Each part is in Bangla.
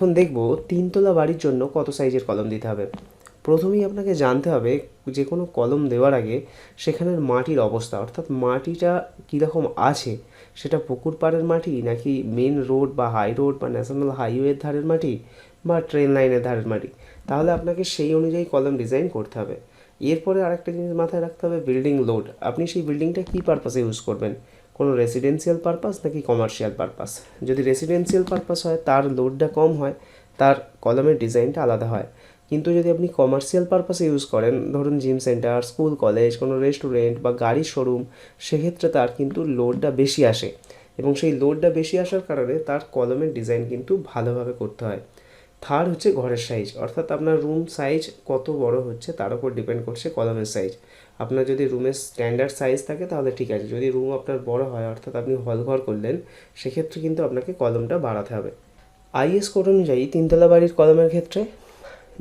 এখন দেখব তিনতলা বাড়ির জন্য কত সাইজের কলম দিতে হবে। প্রথমেই আপনাকে জানতে হবে যে কোনো কলম দেওয়ার আগে সেখানের মাটির অবস্থা, অর্থাৎ মাটিটা কীরকম আছে, সেটা পুকুর পাড়ের মাটি নাকি মেন রোড বা হাই রোড বা ন্যাশনাল হাইওয়ের ধারের মাটি বা ট্রেন লাইনের ধারের মাটি? তাহলে আপনাকে সেই অনুযায়ী কলম ডিজাইন করতে হবে। এরপরে আরেকটা জিনিস মাথায় রাখতে হবে বিল্ডিং লোড আপনি সেই বিল্ডিংটা কী পারপাসে ইউজ করবেন? কোনো রেসিডেন্সিয়াল পারপাস নাকি কমার্শিয়াল পারপাস যদি রেসিডেন্সিয়াল পারপাস হয়, তার লোডটা কম হয়, তার কলমের ডিজাইনটা আলাদা হয়। কিন্তু যদি আপনি কমার্শিয়াল পারপাসে ইউজ করেন, ধরুন জিম সেন্টার স্কুল কলেজ কোনো রেস্টুরেন্ট বা গাড়ির শোরুম সেক্ষেত্রে তার কিন্তু লোডটা বেশি আসে। এবং সেই লোডটা বেশি আসার কারণে তার কলমের ডিজাইন কিন্তু ভালোভাবে করতে হয়। থার্ড হচ্ছে ঘরের সাইজ অর্থাৎ আপনার রুম সাইজ কত বড় হচ্ছে তার উপর ডিপেন্ড করছে কলমের সাইজ আপনার যদি রুমের স্ট্যান্ডার্ড সাইজ থাকে তাহলে ঠিক আছে, যদি রুম আপনার বড় হয়, অর্থাৎ আপনি হল ঘর করলেন, সেক্ষেত্রে কিন্তু আপনাকে কলমটা বাড়াতে হবে। আইএস কোড অনুযায়ী তিনতলা বাড়ির কলমের ক্ষেত্রে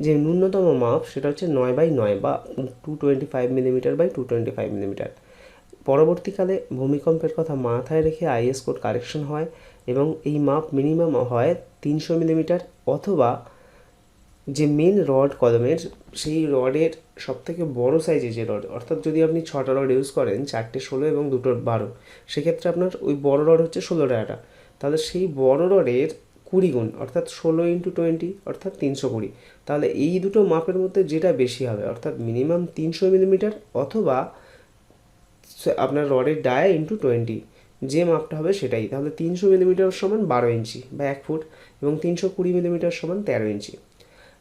যে ন্যূনতম মাপ সেটা হচ্ছে নয় বাই নয় বা two twenty five millimetre by two twenty five millimetre পরবর্তীকালে ভূমিকম্পের কথা মাথায় রেখে আইএস কোড কারেকশন হয়। এবং এই মাপ মিনিমাম হয় তিনশো মিলিমিটার অথবা যে মেন রড কলমের সেই রডের সবথেকে বড় সাইজের যে রড অর্থাৎ যদি আপনি ছটা রড ইউজ করেন, চারটে ষোলো এবং দুটো বারো, সেক্ষেত্রে আপনার ওই বড় রড হচ্ছে ষোলো টাকাটা। তাহলে সেই বড় রডের কুড়ি গুণ, অর্থাৎ ষোলো ইন্টু টোয়েন্টি অর্থাৎ তিনশো কুড়ি। তাহলে এই দুটো মাপের মধ্যে যেটা বেশি হবে, অর্থাৎ মিনিমাম তিনশো মিলিমিটার অথবা আপনার রডের ডায়া ইন্টু টোয়েন্টি যে মাপটা হবে সেটাই। তাহলে তিনশো মিলিমিটার সমান বারো ইঞ্চি বা এক ফুট এবং তিনশো কুড়ি মিলিমিটার সমান তেরো ইঞ্চি।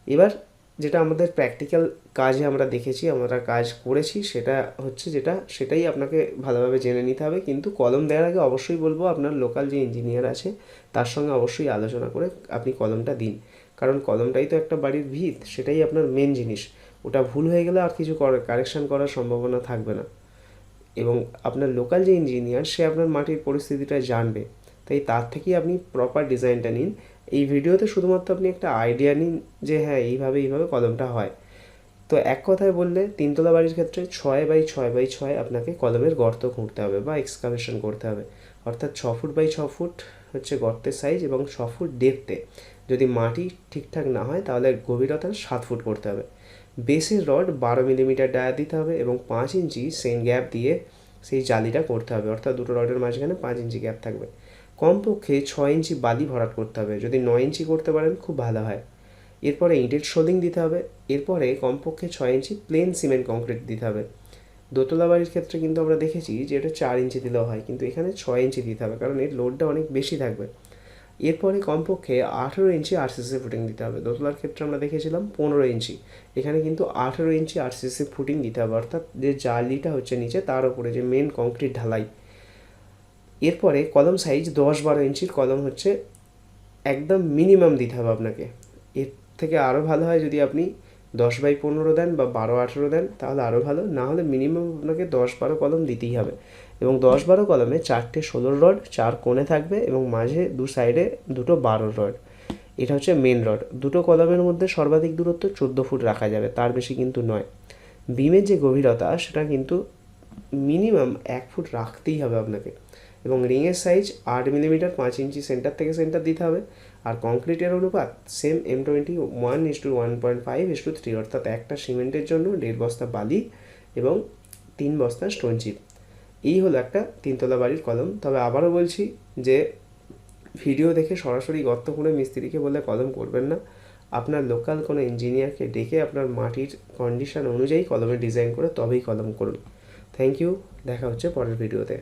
এবার যেটা আমাদের প্র্যাকটিক্যাল কাজে আমরা দেখেছি, আমরা কাজ করেছি, সেটা হচ্ছে যেটা, সেটাই আপনাকে ভালোভাবে জেনে নিতে হবে। কিন্তু কলম দেওয়ার আগে অবশ্যই বলব, আপনার লোকাল যে ইঞ্জিনিয়ার আছে, তার সঙ্গে অবশ্যই আলোচনা করে আপনি কলমটা দিন। কারণ কলমটাই তো একটা বাড়ির ভিত, সেটাই আপনার মেন জিনিস। ওটা ভুল হয়ে গেলে আর কিছু কারেকশান করার সম্ভাবনা থাকবে না। এবং আপনার লোকাল যে ইঞ্জিনিয়ার সে আপনার মাটির পরিস্থিতিটা জানবে। তাই তার থেকেই আপনি প্রপার ডিজাইনটা নিন। এই ভিডিওতে শুধুমাত্র আপনি একটা আইডিয়া নিন যে হ্যাঁ এইভাবে এইভাবে কলমটা হয়। তো এক কথায় বললে, তিনতলা বাড়ির ক্ষেত্রে ছয় বাই ছয় বাই ছয় আপনাকে কলমের গর্ত খুঁড়তে হবে বা এক্সকাভেশন করতে হবে। অর্থাৎ ছ ফুট বাই ছ ফুট হচ্ছে গর্তের সাইজ এবং ছ ফুট ডেপতে যদি মাটি ঠিকঠাক না হয়, তাহলে গভীরতা সাত ফুট করতে হবে। বেসের রড বারো মিলিমিটার ডায়া দিতে হবে এবং পাঁচ ইঞ্চি সেন গ্যাপ দিয়ে সেই জালিটা করতে হবে। অর্থাৎ দুটো রডের মাঝখানে পাঁচ ইঞ্চি গ্যাপ থাকবে। কমপক্ষে ছয় ইঞ্চি বালি ভরাট করতে হবে। যদি নয় ইঞ্চি করতে পারেন, খুব ভালো হয়। এরপরে ইটের শোলিং দিতে হবে। এরপরে কমপক্ষে ছয় ইঞ্চি প্লেন সিমেন্ট কংক্রিট দিতে হবে। দোতলা বাড়ির ক্ষেত্রে কিন্তু আমরা দেখেছি যে এটা চার ইঞ্চি দিলেও হয়, কিন্তু এখানে ছয় ইঞ্চি দিতে হবে, কারণ এর লোডটা অনেক বেশি থাকবে। এরপরে কমপক্ষে আঠেরো ইঞ্চি আরসিসি ফুটিং দিতে হবে। দোতলার ক্ষেত্রে আমরা দেখেছিলাম পনেরো ইঞ্চি। এখানে কিন্তু আঠেরো ইঞ্চি আরসিসি ফুটিং দিতে হবে। অর্থাৎ যে জালিটা হচ্ছে নিচে, তার উপরে যে মেন কংক্রিট ঢালাই। এরপরে কলম সাইজ দশ বারো ইঞ্চির কলম হচ্ছে একদম মিনিমাম দিতে হবে আপনাকে। এর থেকে আরও ভালো হয় যদি আপনি দশ বাই পনেরো দেন বা বারো আঠেরো দেন, তাহলে আরও ভালো। না হলে মিনিমাম আপনাকে দশ বারো কলম দিতেই হবে। এবং দশ বারো কলমে চারটে ষোলোর রড, চার কোণে থাকবে এবং মাঝে দু সাইডে দুটো বারোর রড। এটা হচ্ছে মেন রড। দুটো কলমের মধ্যে সর্বাধিক দূরত্ব চোদ্দ ফুট রাখা যাবে, তার বেশি কিন্তু নয়। বিমের যে গভীরতা, সেটা কিন্তু মিনিমাম এক ফুট রাখতেই হবে আপনাকে। এবং রিংয়ের সাইজ আট মিলিমিটার পাঁচ ইঞ্চি সেন্টার থেকে সেন্টার দিতে হবে। আর কংক্রিটের অনুপাত same M twenty one is to one point five is to three অর্থাৎ একটা সিমেন্টের জন্য দেড় বস্তা বালি এবং তিন বস্তা স্টোন চিপ এই হলো একটা তিনতলা বাড়ির কলম। তবে আবারও বলছি যে ভিডিও দেখে সরাসরি গর্ত করে মিস্ত্রিকে বলে কলম করবেন না। আপনার লোকাল কোনো ইঞ্জিনিয়ারকে ডেকে আপনার মাটির কন্ডিশন অনুযায়ী কলমের ডিজাইন করে তবেই কলম করুন। থ্যাংক ইউ দেখা হচ্ছে পরের ভিডিওতে।